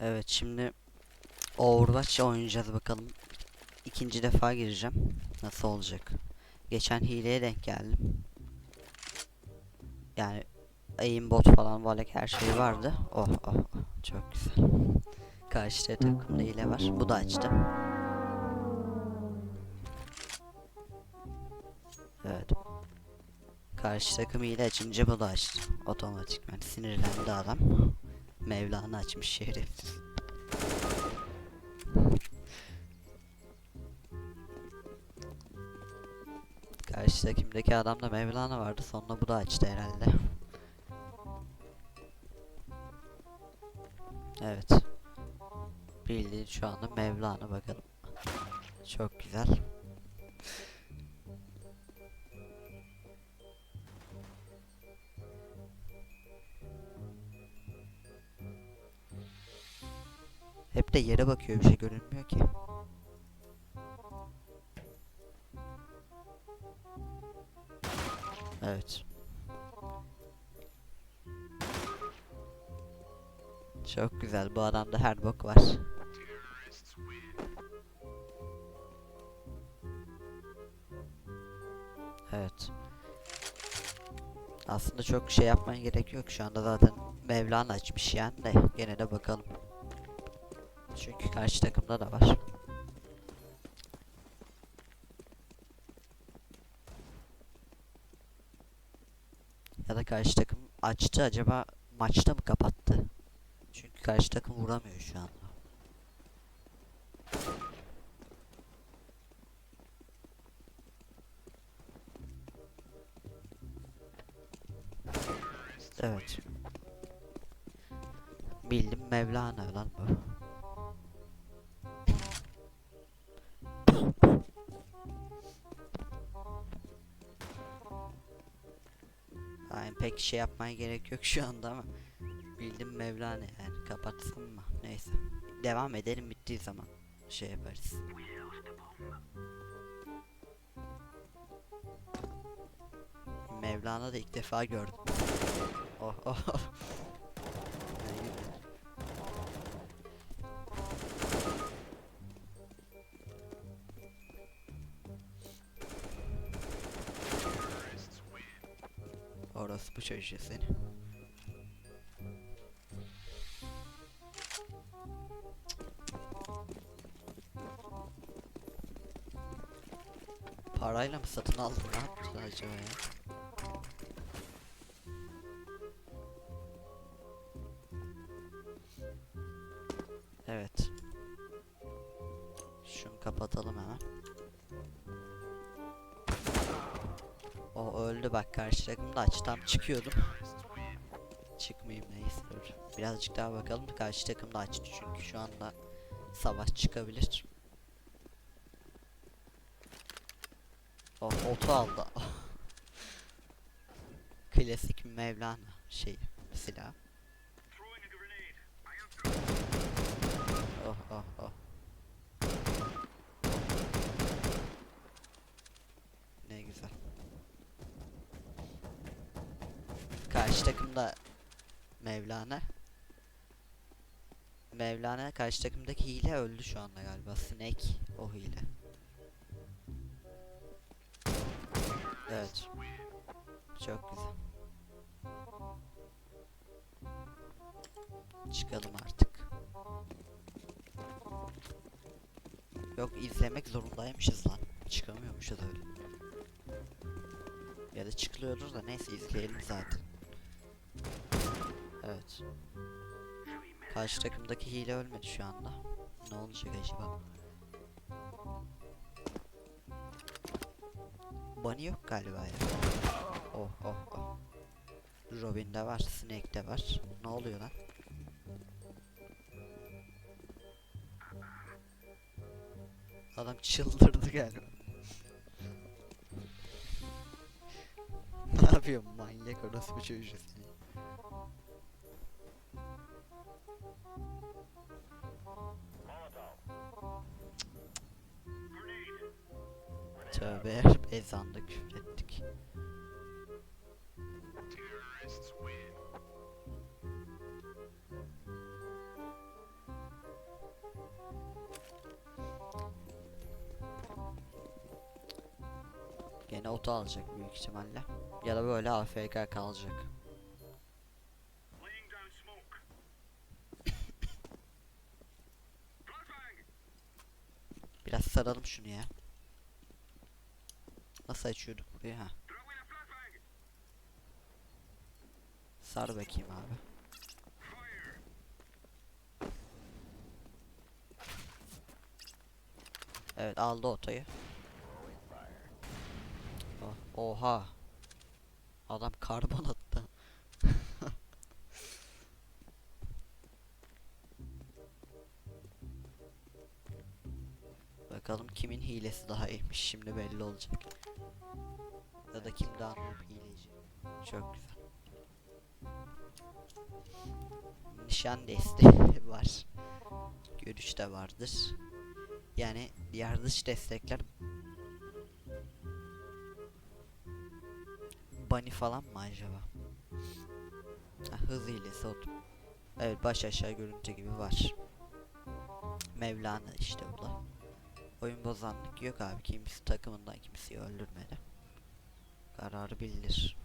Evet şimdi Overwatch oynayacağız bakalım. İkinci defa gireceğim. Nasıl olacak? Geçen hileye denk geldim. Yani aimbot falan valek her şey vardı. Oh oh oh çok güzel. Karşı takımda hile var. Bu da açtı. Evet. Karşı takım hile açınca bu da açtı. Otomatikman sinirlendi adam. Mevlana açmış şerefsiz. Karşı takımdaki adamda Mevlana vardı sonra bu da açtı herhalde. Evet. Bildiğin şu anda Mevlana bakalım. Çok güzel. Hep de yere bakıyor bir şey görünmüyor ki. Evet. Çok güzel. Bu adamda her bok var. Evet. Aslında çok şey yapmaya gerek yok. Şu anda zaten Mevlana açmış yani de gene de bakalım. Çünkü karşı takımda da var. Ya da karşı takım açtı acaba maçta mı kapattı? Çünkü karşı takım vuramıyor şu anda. Evet. Bildim Mevlana lan bu. Yani pek şey yapmaya gerek yok şu anda ama bildim Mevlana yani kapatsın mı neyse devam edelim bittiği zaman şey yaparız. Mevlana da ilk defa gördüm. Oh oh. Orası bu çocuğu seni. Parayla mı satın aldın? Ne yaptın acaba ya? Evet. Şunu kapatalım hemen. Öldü bak karşı takım da aç tam çıkıyordum. Çıkmayayım neyse dur. Birazcık daha bakalım karşı takım da açtı çünkü şu anda savaş çıkabilir. Oh otu aldı. Klasik Mevlana şey silah. Oh oh oh. Ne güzel. Karşı takımda Mevlana. Mevlana karşı takımdaki hile öldü şu anda galiba. Snake o hile. Evet. Çok güzel. Çıkalım artık. Yok izlemek zorundaymışız lan. Çıkamıyormuşuz öyle. Ya da çıkılıyordur da neyse izleyelim zaten. Evet. Karşı takımdaki hile ölmedi şu anda. Ne olacak acaba? Bunny yok galiba ya. Oh oh oh. Robin'de var, Snake'de var. Ne oluyor lan? Adam çıldırdı galiba. ne yapıyorsun manyak orası bu çocuğu seni. Tövbe ezanda küfrettik. Gene oto alacak büyük ihtimalle. Ya da böyle AFK kalacak. Biraz saralım şunu ya. Nasıl açıyorduk burayı ha? Sar bakayım abi. Evet aldı otoyu. Oh, oha. Adam karbon Bakalım kimin hilesi daha iyiymiş şimdi belli olacak. Ya da kim daha noob hileci. Çok güzel. Nişan desteği var. Görüş de vardır. Yani diğer dış destekler Bunny falan mı acaba? Ha, hız hilesi oldu. Evet baş aşağı görüntü gibi var. Mevlana işte bu da. Oyun bozanlık yok abi. Kimisi takımından kimseyi öldürmedi. Kararı bildir.